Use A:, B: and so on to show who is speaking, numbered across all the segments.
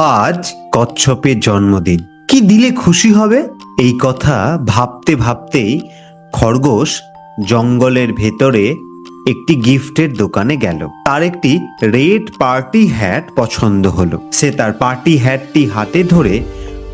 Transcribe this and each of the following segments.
A: আজ কচ্ছপের জন্মদিন। কি দিলে খুশি হবে? এই কথা ভাবতে ভাবতেই খরগোশ জঙ্গলের ভেতরে একটি গিফটের দোকানে গেল। তার একটি রেড পার্টি হ্যাট পছন্দ হলো। সে তার পার্টি হ্যাটটি হাতে ধরে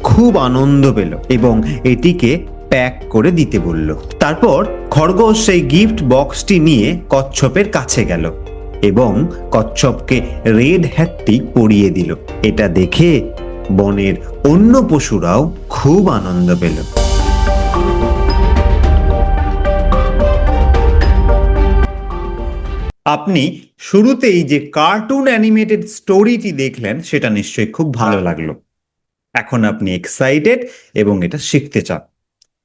A: খুব আনন্দ পেল এবং এটিকে প্যাক করে দিতে বলল। তারপর খরগোশ সেই গিফট বক্সটি নিয়ে কচ্ছপের কাছে গেল। এবং কচ্ছপকে রেড হ্যাটটি পরিয়ে দিল। এটা দেখে বনের অন্য পশুরাও খুব আনন্দ পেল। আপনি শুরুতেই যে কার্টুন অ্যানিমেটেড স্টোরিটি দেখলেন, সেটা নিশ্চয়ই খুব ভালো লাগল। এখন আপনি এক্সাইটেড এবং এটা শিখতে চান।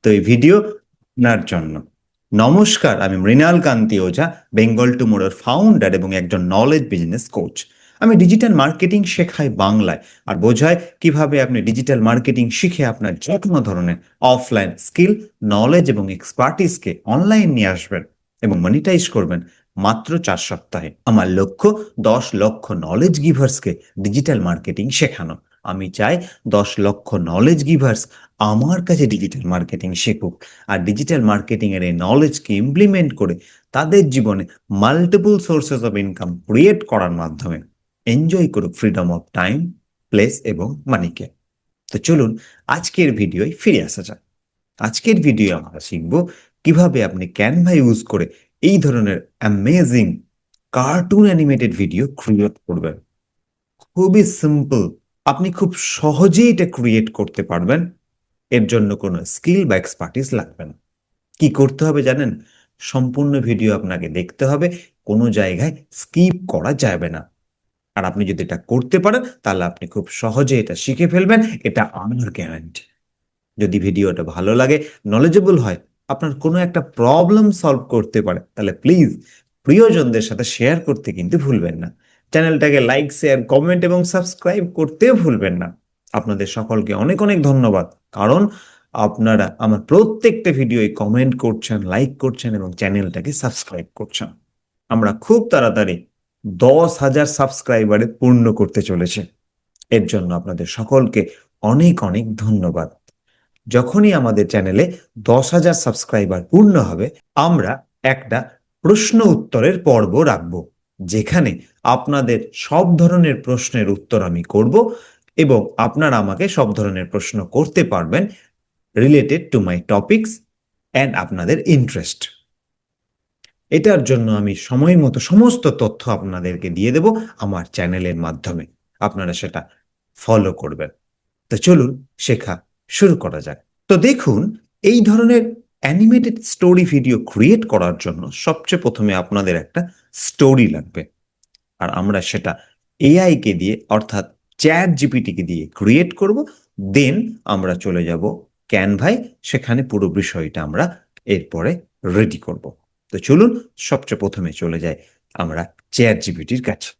A: তো এই ভিডিও আপনার জন্য। নমস্কার, আমি মৃণাল কান্তি ওঝা বেঙ্গল টু টুমোরোর ফাউন্ডার এবং একজন নলেজ বিজনেস কোচ আমি ডিজিটাল মার্কেটিং শেখাই বাংলায় আর বোঝাই কীভাবে আপনি ডিজিটাল মার্কেটিং শিখে আপনার যে কোনো ধরনের অফলাইন স্কিল নলেজ এবং এক্সপার্টিসকে অনলাইন নিয়ে আসবেন এবং মনিটাইজ করবেন মাত্র চার সপ্তাহে। আমার লক্ষ্য দশ লক্ষ নলেজ গিভার্সকে ডিজিটাল মার্কেটিং শেখানো। আমি চাই দশ লক্ষ নলেজ গিভার্স আমার কাছে ডিজিটাল মার্কেটিং শেখুক। আর ডিজিটাল মার্কেটিং এর এই নলেজকে ইমপ্লিমেন্ট করে তাদের জীবনে multiple sources of income create করার মাধ্যমে এনজয় করুক ফ্রিডম অফ টাইম প্লেস এবং মানিকে তো চলুন আজকের ভিডিওয় ফিরে আসা যাক। আজকের ভিডিও আমরা শিখব কীভাবে আপনি ক্যানভা ইউজ করে এই ধরনের amazing cartoon animated video create করবেন। খুবই সিম্পল আপনি খুব সহজেই এটা ক্রিয়েট করতে পারবেন। এর জন্য কোনো স্কিল বা এক্সপার্টিস লাগবে না। কি করতে হবে জানেন? সম্পূর্ণ ভিডিও আপনাকে দেখতে হবে। কোনো জায়গায় স্কিপ করা যাবে না। আর আপনি যদি এটা করতে পারেন, তাহলে আপনি খুব সহজে এটা শিখে ফেলবেন। এটা আমার গ্যারান্টি যদি ভিডিওটা ভালো লাগে নলেজেবল হয়, আপনার কোনো একটা প্রবলেম সলভ করতে পারে, তাহলে প্লিজ প্রিয়জনদের সাথে শেয়ার করতে কিন্তু ভুলবেন না। চ্যানেলটাকে লাইক শেয়ার কমেন্ট এবং সাবস্ক্রাইব করতেও ভুলবেন না। আপনাদের সকলকে অনেক অনেক ধন্যবাদ। কারণ আপনারা আমার প্রত্যেকটা ভিডিওয় কমেন্ট করছেন লাইক করছেন এবং চ্যানেলটাকে সাবস্ক্রাইব করছেন। আমরা খুব তাড়াতাড়ি দশ হাজার সাবস্ক্রাইবারে পূর্ণ করতে চলেছে। এর জন্য আপনাদের সকলকে অনেক অনেক ধন্যবাদ। যখনই আমাদের চ্যানেলে দশ হাজার সাবস্ক্রাইবার পূর্ণ হবে, আমরা একটা প্রশ্ন উত্তরের পর্ব রাখব, যেখানে আপনাদের সব ধরনের প্রশ্নের উত্তর আমি করব এবং আপনারা আমাকে সব ধরনের প্রশ্ন করতে পারবেন related to my topics and আপনাদের ইন্টারেস্ট এটার জন্য আমি সময় মতো সমস্ত তথ্য আপনাদেরকে দিয়ে দেব আমার চ্যানেলের মাধ্যমে। আপনারা সেটা ফলো করবেন। তো চলুন শেখা শুরু করা যাক। তো দেখুন, এই ধরনের অ্যানিমেটেড স্টোরি ভিডিও ক্রিয়েট করার জন্য সবচেয়ে প্রথমে আপনাদের একটা স্টোরি লাগবে। আর আমরা সেটা এআই কে দিয়ে, অর্থাৎ চ্যাট জিপিটিকে দিয়ে ক্রিয়েট করব দেন আমরা চলে যাব ক্যানভাই সেখানে পুরো বিষয়টা আমরা এরপরে রেডি করব। তো চলুন, সবচেয়ে প্রথমে চলে যাই আমরা চ্যাট জিপিটির কাছে।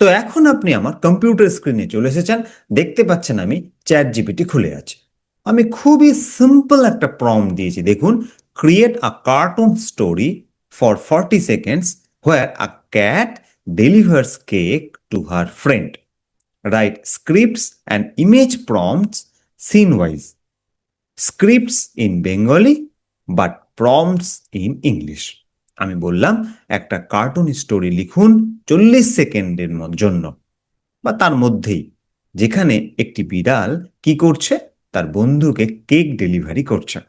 A: তো এখন আপনি আমার কম্পিউটার স্ক্রিনে চলে এসেছেন, দেখতে পাচ্ছেন আমি চ্যাট জিপিটি খুলে আছে। আমি খুবই সিম্পল একটা প্রম দিয়েছি। দেখুন create a cartoon story for forty seconds where a cat delivers cake to her friend write scripts and image prompts scene wise scripts in Bengali but prompts in English আমি বললাম, একটা cartoon story লিখুন চল্লিশ সেকেন্ডের জন্য। বা তার মধ্যেই, যেখানে একটি বিড়াল কি করছে? তার বন্ধুকে কেক ডেলিভারি করছে।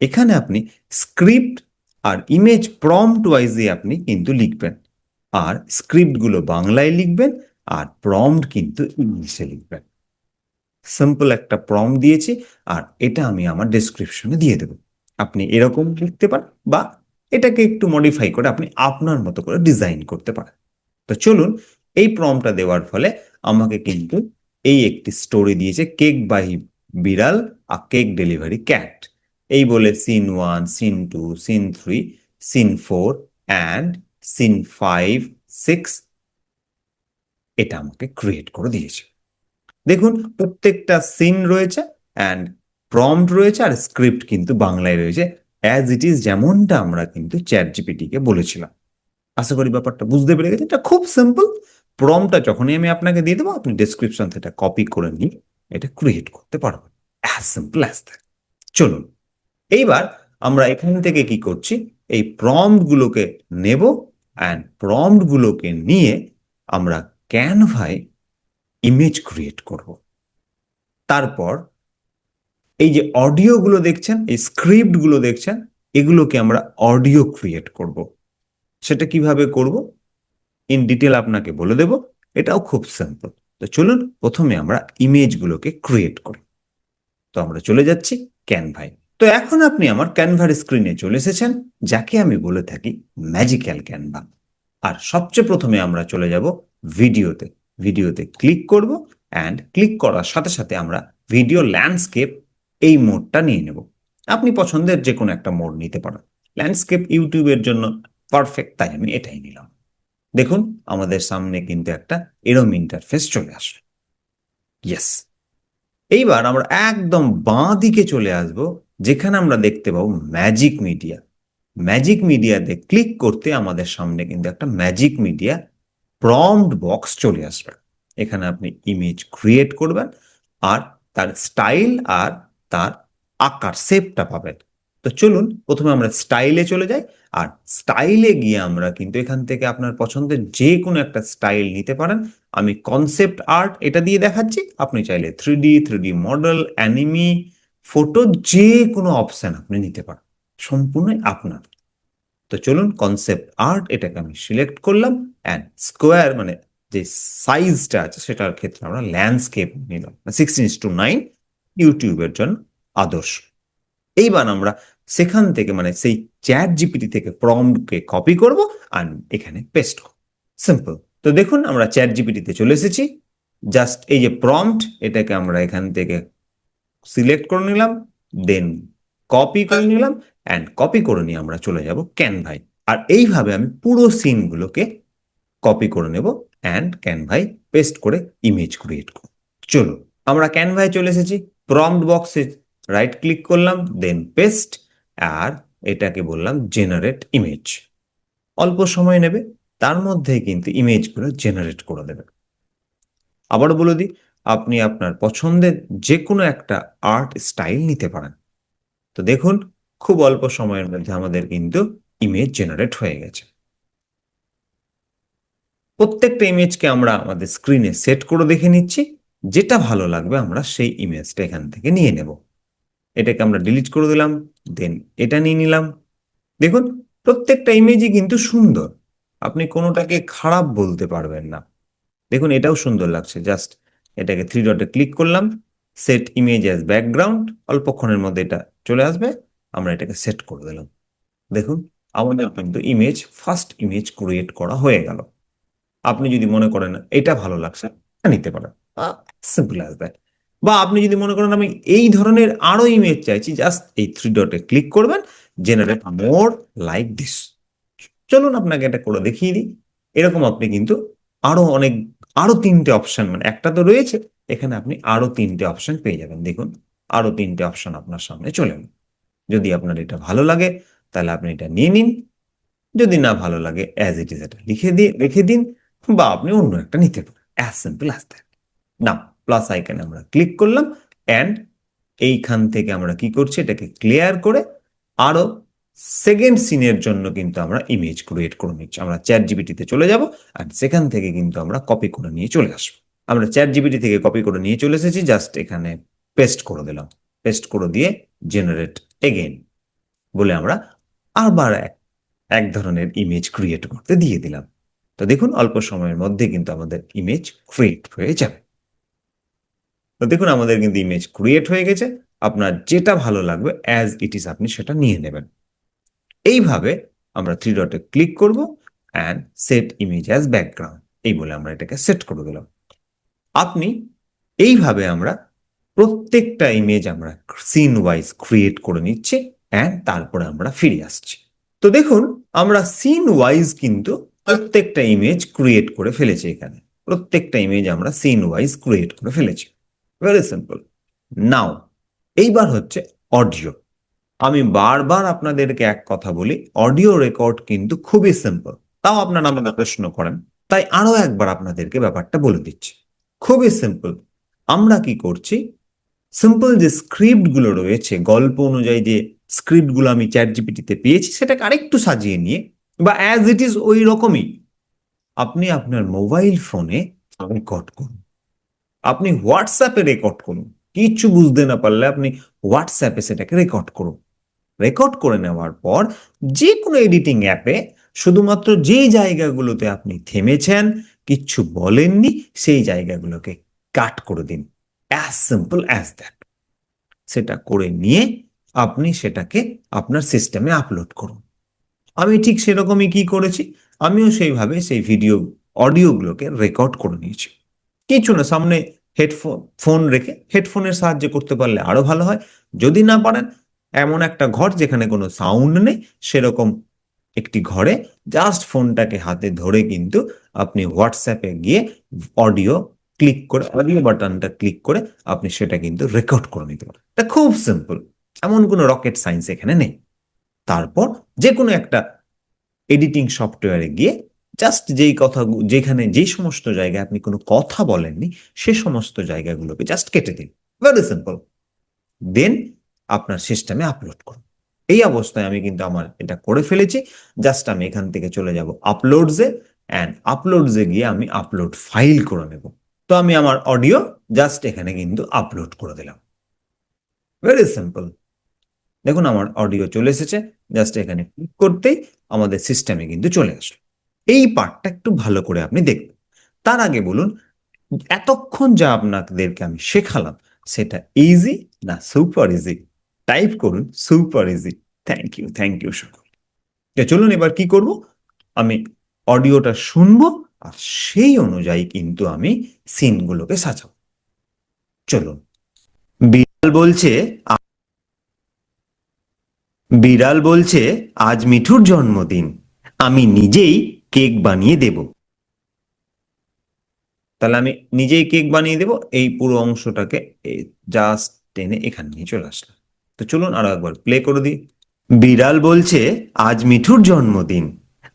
A: এখানে আপনি স্ক্রিপ্ট আর ইমেজ প্রম্পট ওয়াইজে আপনি কিন্তু লিখবেন। আর স্ক্রিপ্টগুলো বাংলায় লিখবেন আর প্রম্পট কিন্তু ইংলিশে লিখবেন। সিম্পল একটা প্রম্পট দিয়েছি আর এটা আমি আমার ডেসক্রিপশনে দিয়ে দেবো। আপনি এরকম লিখতে পারেন বা এটাকে একটু মডিফাই করে আপনি আপনার মতো করে ডিজাইন করতে পারেন। তো চলুন, এই প্রমটা দেওয়ার ফলে আমাকে কিন্তু এই একটি স্টোরি দিয়েছে, কেক বাই বিড়াল আর কেক ডেলিভারি ক্যাট এই বলে scene one scene two scene three scene four and scene five six এটা আমাকে ক্রিয়েট করে দিয়েছে। দেখুন, প্রত্যেকটা সিন রয়েছে অ্যান্ড প্রম্পট রয়েছে আর স্ক্রিপ্ট কিন্তু বাংলায় রয়েছে। অ্যাজ ইট ইজ যেমনটা আমরা কিন্তু চ্যাট জিপিটিকে বলেছিলাম। আশা করি ব্যাপারটা বুঝতে পেরে গেছে এটা খুব সিম্পল প্রমটা যখনই আমি আপনাকে দিয়ে দেবো, আপনি ডেসক্রিপশন থেকে কপি করে নিয়ে এটা ক্রিয়েট করতে পারবেন। অ্যাজ সিম্পল অ্যাজ দ্যাট চলুন, এইবার আমরা এখান থেকে কি করছি? এই প্রম্পট গুলোকে নেব। অ্যান্ড প্রম্পট গুলোকে নিয়ে আমরা ক্যানভায় ইমেজ ক্রিয়েট করব। তারপর এই যে অডিও গুলো দেখছেন, এই স্ক্রিপ্টগুলো দেখছেন, এগুলোকে আমরা অডিও ক্রিয়েট করব। সেটা কীভাবে করব? ইন ডিটেল আপনাকে বলে দেব। এটাও খুব সিম্পল তো চলুন প্রথমে আমরা ইমেজগুলোকে ক্রিয়েট করি। তো আমরা চলে যাচ্ছি ক্যানভায় তো এখন আপনি আমার ক্যানভার স্ক্রিনে চলে এসেছেন, যাকে আমি বলে থাকি ম্যাজিক্যাল ক্যানভা আর সবচেয়ে প্রথমে আমরা চলে যাব ভিডিওতে। ভিডিওতে ক্লিক করব অ্যান্ড ক্লিক করার সাথে সাথে আমরা ভিডিও ল্যান্ডস্কেপ এই মোডটা নিয়ে নেব। আপনি পছন্দের যে কোনো একটা মোড নিতে পারেন। ল্যান্ডস্কেপ ইউটিউবের জন্য পারফেক্ট তাই আমি এটাই নিলাম। দেখুন, আমাদের সামনে কিন্তু একটা এরম ইন্টারফেস চলে আসে ইয়েস এইবার আমরা একদম বাঁ দিকে চলে আসব যেখানে আমরা দেখতে পাবো ম্যাজিক মিডিয়া ম্যাজিক মিডিয়াতে ক্লিক করতে আমাদের সামনে কিন্তু একটা ম্যাজিক মিডিয়া প্রম্পট বক্স চলে আসবে। এখানে আপনি ইমেজ ক্রিয়েট করবেন আর তার স্টাইল আর তার আকার শেপটা পাবেন। তো চলুন, প্রথমে আমরা স্টাইলে চলে যাই আর স্টাইলে গিয়ে আমরা কিন্তু এখান থেকে আপনার পছন্দের যে কোনো একটা স্টাইল নিতে পারেন। আমি কনসেপ্ট আর্ট এটা দিয়ে দেখাচ্ছি। আপনি চাইলে three D three D model anime photo যে কোনো অপশন আপনি নিতে পারেন, সম্পূর্ণই আপনার। তো চলুন কনসেপ্ট আর্ট এটাকে আমি সিলেক্ট করলাম অ্যান্ড স্কোয়ার মানে যে সাইজটা আছে সেটার ক্ষেত্রে আমরা ল্যান্ডস্কেপ নিলাম সিক্সটিন টু নাইন ইউটিউবের জন্য আদর্শ। এইবার আমরা সেখান থেকে মানে সেই চ্যাট জিপিটি থেকে প্রম্পটকে কপি করব আর এখানে পেস্ট করব। সিম্পল তো দেখুন আমরা চ্যাট জিপিটিতে চলে এসেছি। জাস্ট এই যে প্রম্পট এটাকে আমরা এখান থেকে সিলেক্ট করে নিলাম দেন কপি করে নিলাম অ্যান্ড কপি করে নিয়ে আমরা চলে যাব ক্যানভাই আর এইভাবে আমি পুরো সিনগুলোকে কপি করে নেব অ্যান্ড ক্যানভাই পেস্ট করে ইমেজ ক্রিয়েট করব। চলো আমরা ক্যানভায় চলে এসেছি। প্রম্পট বক্সে রাইট ক্লিক করলাম দেন পেস্ট আর এটাকে বললাম জেনারেট ইমেজ অল্প সময় নেবে তার মধ্যে কিন্তু ইমেজগুলো জেনারেট করে দেবে। আবার বলে দিই আপনি আপনার পছন্দের যে কোনো একটা আর্ট স্টাইল নিতে পারেন। তো দেখুন, খুব অল্প সময়ের মধ্যে আমাদের কিন্তু ইমেজ জেনারেট হয়ে গেছে। প্রত্যেকটা ইমেজকে আমরা আমাদের স্ক্রিনে সেট করে দেখে নিচ্ছি। যেটা ভালো লাগবে আমরা সেই ইমেজটা এখান থেকে নিয়ে নেব। এটাকে আমরা ডিলিট করে দিলাম দেন এটা নিয়ে নিলাম। দেখুন, প্রত্যেকটা ইমেজই কিন্তু সুন্দর। আপনি কোনোটাকে খারাপ বলতে পারবেন না। দেখুন, এটাও সুন্দর লাগছে। জাস্ট এটাকে থ্রি ডটে ক্লিক করলাম সেট ইমেজ অ্যাজ ব্যাকগ্রাউন্ড অল্পক্ষণের মধ্যে এটা চলে আসবে, আমরা এটাকে সেট করে দিলাম। দেখুন, আমাদের কিন্তু ইমেজ ফার্স্ট ইমেজ ক্রিয়েট করা হয়ে গেল। আপনি যদি মনে করেন এটা ভালো লাগছে নিতে পারেন। সিম্পল অ্যাজ দ্যাট বা আপনি যদি মনে করেন আমি এই ধরনের আরও ইমেজ চাইছি জাস্ট এই থ্রি ডটে ক্লিক করবেন জেনারেট মোর লাইক দিস চলুন আপনাকে এটা করে দেখিয়ে দিই। এরকম আপনি কিন্তু আরও অনেক, আরও তিনটে অপশন মানে একটা তো রয়েছে, এখানে আপনি আরও তিনটে অপশন পেয়ে যাবেন। দেখুন, আরও তিনটে অপশন আপনার সামনে চলে এলো। যদি আপনার এটা ভালো লাগে, তাহলে আপনি এটা নিয়ে নিন। যদি না ভালো লাগে অ্যাজ ইট ইজ এটা লিখে দিয়ে, রেখে দিন, বা আপনি অন্য একটা নিতে পারেন। অ্যাজ সিম্পল অ্যাজ দ্যাট না প্লাস আইকনে আমরা ক্লিক করলাম অ্যান্ড এইখান থেকে আমরা কি করছি? এটাকে ক্লিয়ার করে আরও সেকেন্ড সিনের জন্য কিন্তু আমরা ইমেজ ক্রিয়েট করে নিচ্ছি। আমরা চ্যাট জিবিটিতে চলে যাব আর সেখান থেকে কিন্তু আমরা কপি করে নিয়ে চলে আসব। আমরা চ্যাট জিবিটি থেকে কপি করে নিয়ে চলে এসেছি জাস্ট এখানে পেস্ট করে দিলাম। পেস্ট করে দিয়ে জেনারেট এগেন বলে আমরা আবার এক এক ধরনের ইমেজ ক্রিয়েট করতে দিয়ে দিলাম। তো দেখুন, অল্প সময়ের মধ্যে কিন্তু আমাদের ইমেজ ক্রিয়েট হয়ে যাবে। তো দেখুন, আমাদের কিন্তু ইমেজ ক্রিয়েট হয়ে গেছে। আপনার যেটা ভালো লাগবে অ্যাজ ইট ইজ আপনি সেটা নিয়ে নেবেন। এইভাবে আমরা থ্রি ডটে ক্লিক করব and set image as background এই বলে আমরা এটাকে সেট করে দিলাম। আপনি এইভাবে আমরা প্রত্যেকটা ইমেজ আমরা সিন ওয়াইজ ক্রিয়েট করে নিচ্ছি অ্যান্ড তারপরে আমরা ফিরে আসছি। তো দেখুন, আমরা সিন ওয়াইজ কিন্তু প্রত্যেকটা ইমেজ ক্রিয়েট করে ফেলেছি এখানে। প্রত্যেকটা ইমেজ আমরা সিন ওয়াইজ ক্রিয়েট করে ফেলেছি। ভেরি সিম্পল নাও এইবার হচ্ছে অডিও আমি বারবার আপনাদেরকে এক কথা বলি অডিও রেকর্ড কিন্তু খুবই সিম্পল তাও আপনারা আমাকে প্রশ্ন করেন, তাই আরও একবার আপনাদেরকে ব্যাপারটা বলে দিচ্ছি। খুবই সিম্পল আমরা কি করছি? সিম্পল যে স্ক্রিপ্টগুলো রয়েছে, গল্প অনুযায়ী যে স্ক্রিপ্টগুলো আমি চ্যাট জিপিটিতে পেয়েছি, সেটাকে আরেকটু সাজিয়ে নিয়ে, বা অ্যাজ ইট ইজ ওই রকমই, আপনি আপনার মোবাইল ফোনে রেকর্ড করুন। আপনি হোয়াটসঅ্যাপে রেকর্ড করুন। কিচ্ছু বুঝতে না পারলে আপনি হোয়াটসঅ্যাপে সেটাকে রেকর্ড করুন। রেকর্ড করে নেওয়ার পর যে কোনো এডিটিং অ্যাপে শুধুমাত্র যেই জায়গাগুলোতে আপনি থেমেছেন, কিচ্ছু বলেননি, সেই জায়গাগুলোকে কাট করে দিন। অ্যাজ সিম্পল অ্যাজ দ্যাট সেটা করে নিয়ে আপনি সেটাকে আপনার সিস্টেমে আপলোড করুন। আমি ঠিক সেরকমই কি করেছি? আমিও সেইভাবে সেই ভিডিও অডিওগুলোকে রেকর্ড করে নিয়েছি। কিছু না, সামনে হেডফোন ফোন রেখে হেডফোনের সাহায্যে করতে পারলে আরও ভালো হয়। যদি না পারেন এমন একটা ঘর যেখানে কোনো সাউন্ড নেই, সেরকম একটি ঘরে জাস্ট ফোনটাকে হাতে ধরে কিন্তু আপনি হোয়াটসঅ্যাপে গিয়ে অডিও ক্লিক করে অডিও বাটনটা ক্লিক করে আপনি সেটা কিন্তু রেকর্ড করে নিতে পারেন। এটা খুব সিম্পল এমন কোনো রকেট সায়েন্স এখানে নেই। তারপর যে কোনো একটা এডিটিং সফটওয়্যারে গিয়ে জাস্ট যেই কথা, যেখানে যেই সমস্ত জায়গায় আপনি কোনো কথা বলেননি, সে সমস্ত জায়গাগুলোকে জাস্ট কেটে দিন। ভেরি সিম্পল দেন আপনার সিস্টেমে আপলোড করুন। এই অবস্থায় আমি কিন্তু আমার এটা করে ফেলেছি জাস্ট আমি এখান থেকে চলে যাব আপলোডসে অ্যান্ড আপলোডসে গিয়ে আমি আপলোড ফাইল করে নেব। তো আমি আমার অডিও জাস্ট এখানে কিন্তু আপলোড করে দিলাম। ভেরি সিম্পল দেখুন আমার অডিও চলে এসেছে জাস্ট এখানে ক্লিক করতেই আমাদের সিস্টেমে কিন্তু চলে আসলো। এই পার্টটা একটু ভালো করে আপনি দেখবেন। তার আগে বলুন, এতক্ষণ যা আপনাদেরকে আমি শেখালাম, সেটা ইজি না সুপার ইজি টাইপ করুন, super easy. Thank you thank you সকল চলুন এবার কি করব? আমি অডিওটা শুনব, আর সেই অনুযায়ী কিন্তু আমি সিনগুলোকে সাজাবো। চলুন। বিড়াল বলছে বিড়াল বলছে, আজ মিঠুর জন্মদিন। আমি নিজেই কেক বানিয়ে দেব। তাহলে আমি নিজেই কেক বানিয়ে দেব, এই পুরো অংশটাকে জাস্ট টেনে এখানে নিয়ে চলে আসলাম। তো চলুন আরও একবার প্লে করে দিই। বিড়াল বলছে, আজ মিঠুর জন্মদিন।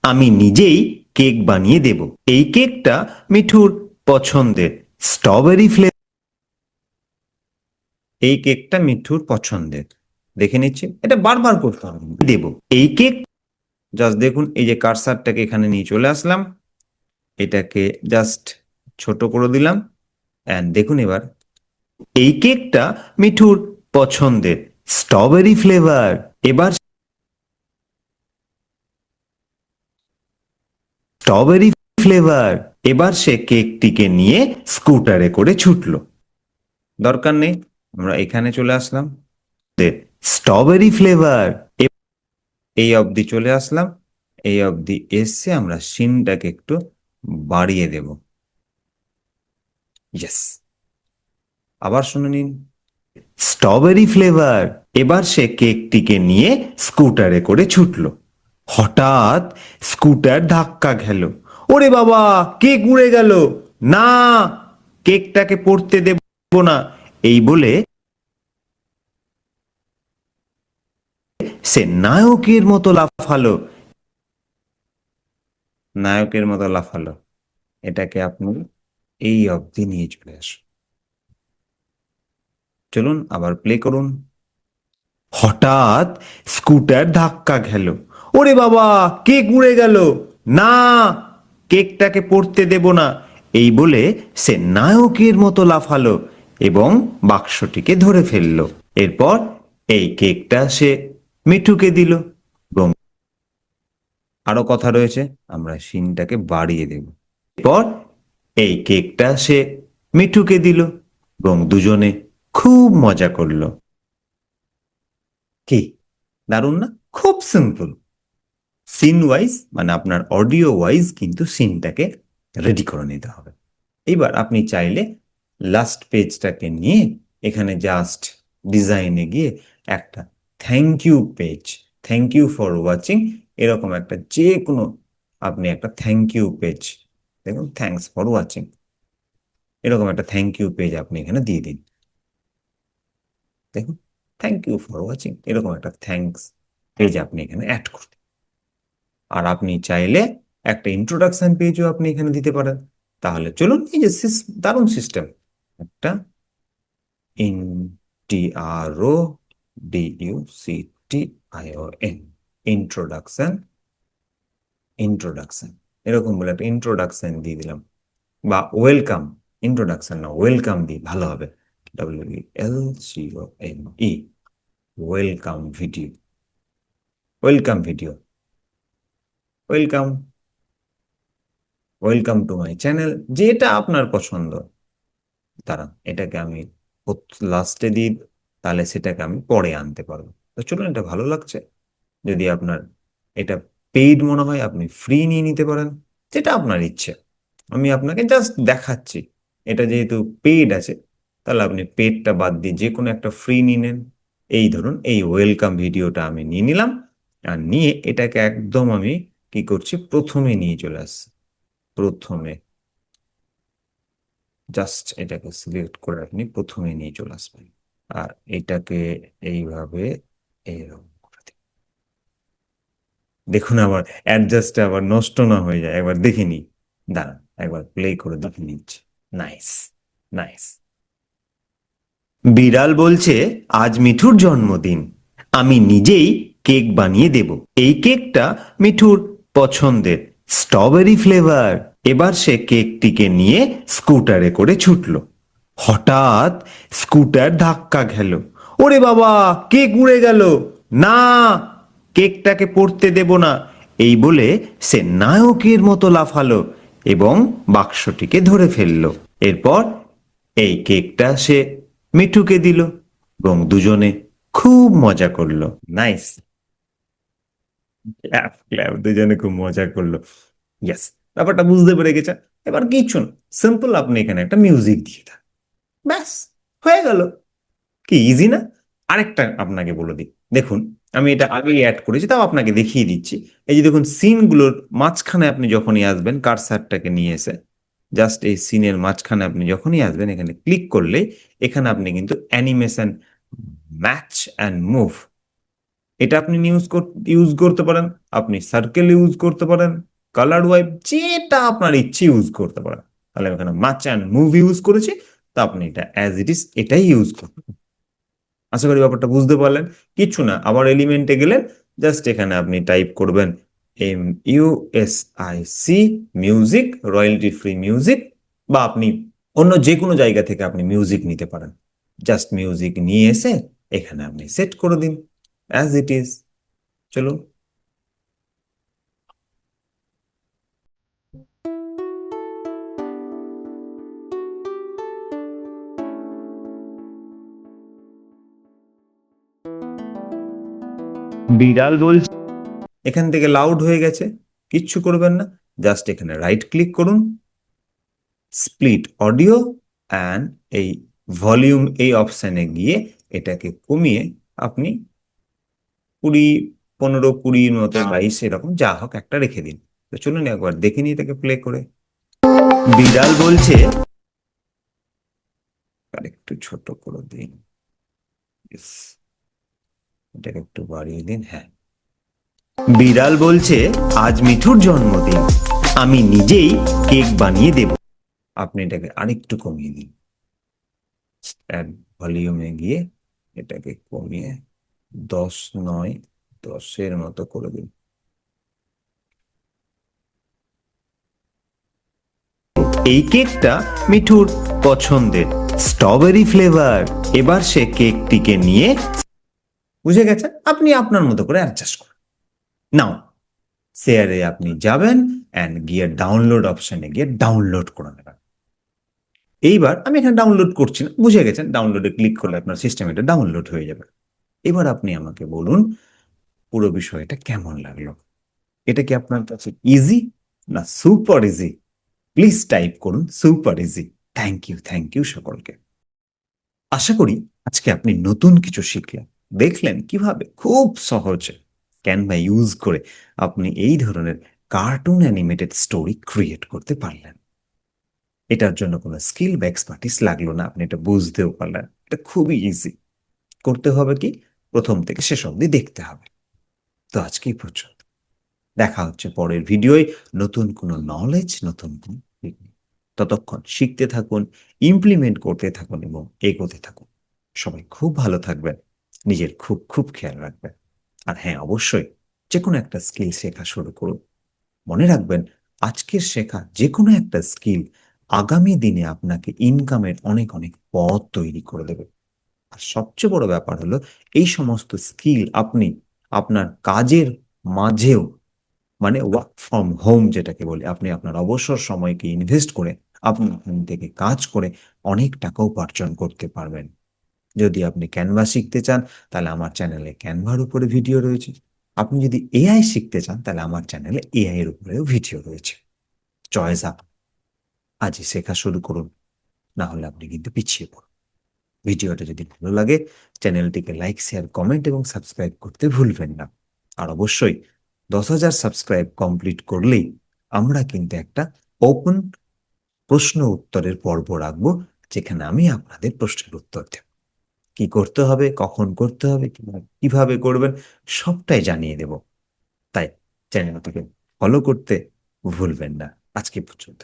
A: আমি নিজেই কেক বানিয়ে দেব। এই কেকটা মিঠুর পছন্দের স্ট্রবেরি ফ্লেভার এই কেকটা মিঠুর পছন্দের। দেখে নিচ্ছি। এটা বারবার করতে হবে। দেব। এই কেক জাস্ট দেখুন, এই যে কারসারটাকে এখানে নিয়ে চলে আসলাম। এটাকে জাস্ট ছোট করে দিলাম। অ্যান্ড দেখুন এবার, এই কেকটা মিঠুর পছন্দের স্ট্রবেরি ফ্লেভার এবার স্ট্রবেরি ফ্লেভার এবার সে কেকটিকে নিয়ে স্কুটারে করে ছুটলো। দরকার নেই, আমরা এখানে চলে আসলাম। স্ট্রবেরি ফ্লেভার এই অবধি চলে আসলাম। এই অবধি এসে আমরা সিনটাকে একটু বাড়িয়ে দেব। ইয়েস আবার শুনে নিন। স্ট্রবেরি ফ্লেভার এবার সে কেকটিকে নিয়ে স্কুটারে করে ছুটলো। হঠাৎ স্কুটার ধাক্কা খেল। ওরে বাবা, কেক উড়ে গেল। না, কেকটাকে পড়তে দেব না। এই বলে সে নায়কের মতো লাফালো। নায়কের মতো লাফালো। এটাকে আপনি এই অবধি নিয়ে চলে আসুন। চলুন আবার প্লে করুন। হঠাৎ স্কুটার ধাক্কা খেল। ওরে বাবা, কেক উড়ে গেল। না, কেকটাকে পড়তে দেব না। এই বলে সে নায়কের মতো লাফালো এবং বাক্সটিকে ধরে ফেলল। এরপর এই কেকটা সে মিঠুকে দিল। এবং আরও কথা রয়েছে, আমরা সিনটাকে বাড়িয়ে দেব। এরপর এই কেকটা সে মিঠুকে দিল। এবং দুজনে খুব মজা করল। কি? দারুণ না? খুব সিম্পল সিন ওয়াইজ মানে আপনার অডিও ওয়াইজ কিন্তু সিনটাকে রেডি করে নিতে হবে। এবার আপনি চাইলে লাস্ট পেজটাকে নিয়ে এখানে জাস্ট ডিজাইনে গিয়ে একটা thank you page thank you for watching এরকম একটা যে কোনো আপনি একটা থ্যাংক ইউ পেজ দেখুন থ্যাঙ্কস ফর ওয়াচিং এরকম একটা থ্যাংক ইউ পেজ আপনি এখানে দিয়ে দিন। দেখুন থ্যাংক ইউ ফর ওয়াচিং এরকম একটা থ্যাঙ্কস পেজ আপনি এখানে অ্যাড করতে আর আপনি চাইলে একটা ইন্ট্রোডাকশন পেজও আপনি এখানে দিতে পারেন। তাহলে চলুন, এই যে দারুণ সিস্টেম একটা in T R O D U C T I O N introduction introduction এরকম বলে একটা ইন্ট্রোডাকশন দিয়ে দিলাম। বা ওয়েলকাম ইন্ট্রোডাকশন না ওয়েলকাম দিই ভালো হবে। W L C O N E welcome video welcome video welcome welcome to my channel যেটা আপনার পছন্দ। দাঁড়ান, এটাকে আমি লাস্টে দিই, তাহলে সেটাকে আমি পরে আনতে পারব। তো চলুন, এটা ভালো লাগছে। যদি আপনার এটা পেইড মনে হয়, আপনি ফ্রি নিয়ে নিতে পারেন, যেটা আপনার ইচ্ছে। আমি আপনাকে জাস্ট দেখাচ্ছি। এটা যেহেতু পেইড আছে তাহলে আপনি পেডটা বাদ দিয়ে যে কোনো একটা ফ্রি নিয়ে নেন। এই ধরুন, এই ওয়েলকাম ভিডিওটা আমি নিয়ে নিলাম আর নিয়ে এটাকে একদম আমি কি করছি, প্রথমে নিয়ে চলে আসছি। প্রথমে জাস্ট এটাকে সিলেক্ট করে আপনি প্রথমে নিয়ে চলে আসবেন। আর এটাকে এইভাবে এইরকম দেখুন আবার অ্যাডজাস্টে আবার নষ্ট না হয়ে যায়। একবার দেখে নিই। দাঁড়ান, একবার প্লে করে দেখে নিচ্ছি। নাইস নাইস বিড়াল বলছে, আজ মিঠুর জন্মদিন। আমি নিজেই কেক বানিয়ে দেব। এই কেকটা মিঠুর পছন্দের স্ট্রবেরি ফ্লেভার। এবার সে কেকটিকে নিয়ে স্কুটারে করে ছুটলো। হঠাৎ স্কুটার ধাক্কা খেল। ওরে বাবা, কেক উড়ে গেল। না, কেকটাকে পড়তে দেব না। এই বলে সে নায়কের মতো লাফালো এবং বাক্সটিকে ধরে ফেলল। এরপর এই কেকটা সে মিঠুকে দিল এবং দুজনে খুব মজা করল। নাইস দুজনে খুব মজা করল। ইয়েস ব্যাপারটা বুঝতে পেরে গেছে। এবার কিছু না সিম্পল আপনি এখানে একটা মিউজিক দিয়ে দেন। ব্যাস, হয়ে গেল। কি ইজি না? আরেকটা আপনাকে বলে দিই। দেখুন, আমি এটা আগেই অ্যাড করেছি, তাও আপনাকে দেখিয়ে দিচ্ছি। এই যে দেখুন সিনগুলোর মাঝখানে আপনি যখনই আসবেন কারসারটাকে নিয়ে এসে জাস্ট এই সিনের মাঝখানে আপনি যখনই আসবেন, এখানে ক্লিক করলে এখানে আপনি কিন্তু অ্যানিমেশন ম্যাচ অ্যান্ড মুভ এটা আপনি ইউজ ইউজ করতে পারেন, আপনি সার্কেল ইউজ করতে পারেন কালার ওয়াইপ যেটা আপনার ইচ্ছে ইউজ করতে পারেন। তাহলে এখানে ম্যাচ অ্যান্ড মুভ ইউজ করেছি, তো আপনি এটা অ্যাজ ইট ইজ এটাই ইউজ করতে আশা করি ব্যাপারটা বুঝতে পারলেন। কিছু না, আবার এলিমেন্টে গেলেন জাস্ট এখানে আপনি টাইপ করবেন M U S I C music, royalty free music, বা আপনি অন্য যে কোনো জায়গা থেকে আপনি মিউজিক নিতে পারেন। জাস্ট মিউজিক নিয়ে এসে এখানে আপনি সেট করে দিন। অ্যাজ ইট ইজ চলো বিড়াল বলছে এখান থেকে লাউড হয়ে গেছে কিচ্ছু করবেন না জাস্ট এখানে রাইট ক্লিক করুন স্প্লিট অডিও অ্যান্ড এই ভলিউম এই অপশানে গিয়ে এটাকে কমিয়ে আপনি কুড়ি পনেরো কুড়ির মতো বাইশ এরকম যা হোক একটা রেখে দিন। তো চলুন একবার দেখে নিই এটাকে প্লে করে। বিড়াল বলছে আর একটু ছোট করে দিন. এটাকে একটু বাড়িয়ে দিন হ্যাঁ। বিড়াল বলছে, আজ মিঠুর জন্মদিন। আমি নিজেই কেক বানিয়ে দেব। আপনি এটাকে আরেকটু কমিয়ে দিন। ভলিউমে গিয়ে এটাকে কমিয়ে দশ নয়, দশের মতো করে দিন। এই কেকটা মিঠুর পছন্দের। স্ট্রবেরি ফ্লেভার এবার সে কেকটিকে নিয়ে, বুঝে গেছেন? আপনি আপনার মতো করে অ্যাডজাস্ট করুন। নাও শেয়ারে আপনি যাবেন অ্যান্ড গিয়ে ডাউনলোড অপশনে গিয়ে ডাউনলোড করে নেবেন। এইবার আমি এখানে ডাউনলোড করছি না, বুঝে গেছেন? ডাউনলোডে ক্লিক করলে আপনার সিস্টেম এটা ডাউনলোড হয়ে যাবে। এবার আপনি আমাকে বলুন, পুরো বিষয়টা কেমন লাগল? এটা কি আপনার কাছে ইজি না সুপার ইজি প্লিজ টাইপ করুন super easy thank you thank you সকলকে। আশা করি আজকে আপনি নতুন কিছু শিখলেন, দেখলেন কীভাবে? খুব সহজে। ক্যানভা ইউজ করে আপনি এই ধরনের কার্টুন অ্যানিমেটেড স্টোরি ক্রিয়েট করতে পারলেন। এটার জন্য কোনো স্কিল বা এক্সপার্টিস লাগল না, আপনি এটা বুঝতেও পারলেন। এটা খুবই ইজি করতে হবে কি? প্রথম থেকে শেষ অবধি দেখতে হবে। তো আজকেই পর্যন্ত। দেখা হচ্ছে পরের ভিডিওয়। নতুন কোনো নলেজ নতুন কোনো ততক্ষণ শিখতে থাকুন ইমপ্লিমেন্ট করতে থাকুন এবং এগোতে থাকুন। সবাই খুব ভালো থাকবেন। নিজের খুব খুব খেয়াল রাখবেন। আর হ্যাঁ অবশ্যই যে কোনো একটা স্কিল শেখা শুরু করুন। মনে রাখবেন, আজকের শেখা যে কোনো একটা স্কিল আগামী দিনে আপনাকে ইনকামের অনেক অনেক পথ তৈরি করে দেবে। আর সবচেয়ে বড় ব্যাপার হলো, এই সমস্ত স্কিল আপনি আপনার কাজের মাঝেও মানে ওয়ার্ক ফ্রম হোম যেটাকে বলে, আপনি আপনার অবসর সময়কে ইনভেস্ট করে, আপনি থেকে কাজ করে অনেক টাকা উপার্জন করতে পারবেন। যদি আপনি ক্যানভা শিখতে চান, তাহলে আমার চ্যানেলে ক্যানভার উপরে ভিডিও রয়েছে। আপনি যদি এআই শিখতে চান, তাহলে আমার চ্যানেলে এআই এর উপরেও ভিডিও রয়েছে। চয়েস আপ আজই শেখা শুরু করুন। না হলে আপনি কিন্তু পিছিয়ে পড়ুন। ভিডিওটা যদি ভালো লাগে চ্যানেলটিকে লাইক শেয়ার কমেন্ট এবং সাবস্ক্রাইব করতে ভুলবেন না। আর অবশ্যই দশ হাজার সাবস্ক্রাইব কমপ্লিট করলেই আমরা কিন্তু একটা ওপেন প্রশ্ন উত্তরের পর্ব রাখব, যেখানে আমি আপনাদের প্রশ্নের উত্তর দেব। কি করতে হবে, কখন করতে হবে, কীভাবে করবেন, সবটাই জানিয়ে দেব। তাই চ্যানেলটিকে ফলো করতে ভুলবেন না। আজকে পর্যন্ত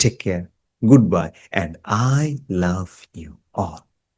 A: take care goodbye and I love you all